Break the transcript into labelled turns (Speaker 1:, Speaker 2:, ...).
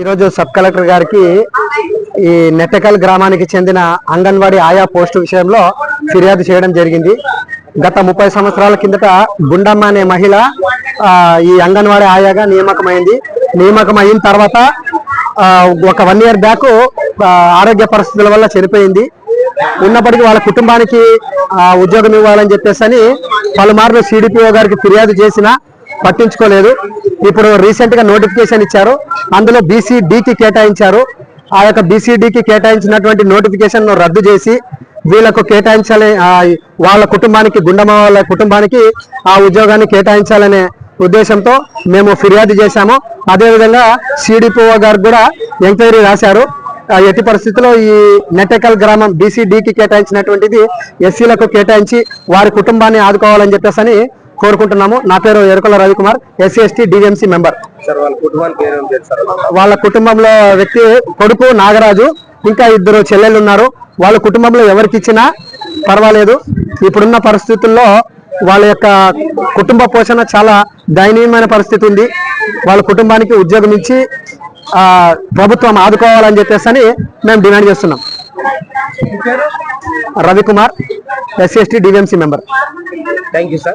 Speaker 1: ఈరోజు sub collector గారికి ఈ నెట్టకల్ గ్రామానికి చెందిన అంగన్వాడీ ఆయా పోస్టు విషయంలో ఫిర్యాదు చేయడం జరిగింది. గత ముప్పై సంవత్సరాల కిందట గుండమ్మ అనే మహిళ ఈ అంగన్వాడీ ఆయాగా నియామకమైంది. నియామకం అయిన తర్వాత ఒక వన్ ఇయర్ బ్యాక్ ఆరోగ్య పరిస్థితుల వల్ల చనిపోయింది. ఉన్నప్పటికీ వాళ్ళ కుటుంబానికి ఉద్యోగం ఇవ్వాలని చెప్పేసి అని పలుమార్లు సిడిపిఓ గారికి ఫిర్యాదు చేసినా పట్టించుకోలేదు. ఇప్పుడు రీసెంట్గా నోటిఫికేషన్ ఇచ్చారు. అందులో బీసీడీకి కేటాయించారు. ఆ యొక్క బీసీడీకి కేటాయించినటువంటి నోటిఫికేషన్ను రద్దు చేసి వీళ్ళకు కేటాయించాలి వాళ్ళ కుటుంబానికి గుండమ్మ వాళ్ళ కుటుంబానికి ఆ ఉద్యోగాన్ని కేటాయించాలనే ఉద్దేశంతో మేము ఫిర్యాదు చేశాము. అదేవిధంగా సిడిపిఓ గారు కూడా ఎంక్వైరీ రాశారు. ఆ, ఎట్టి పరిస్థితుల్లో ఈ నెట్టెకల్ గ్రామం బీసీడీకి కేటాయించినటువంటిది ఎస్సీలకు కేటాయించి వారి కుటుంబాన్ని ఆదుకోవాలని చెప్పేసి కోరుకుంటున్నాము. నా పేరు Erukala Ravikumar SC ST DMC member.
Speaker 2: వాళ్ళ
Speaker 1: కుటుంబంలో వ్యక్తి కొడుకు నాగరాజు ఇంకా ఇద్దరు చెల్లెలు ఉన్నారు. వాళ్ళ కుటుంబంలో ఎవరికి ఇచ్చినా పర్వాలేదు. ఇప్పుడున్న పరిస్థితుల్లో వాళ్ళ యొక్క కుటుంబ పోషణ చాలా దయనీయమైన పరిస్థితి ఉంది. వాళ్ళ కుటుంబానికి ఉద్యోగం ఇచ్చి ప్రభుత్వం ఆదుకోవాలని చెప్పేసి అని మేము డిమాండ్ చేస్తున్నాం. Ravikumar SC ST DMC member.
Speaker 2: Thank you sir.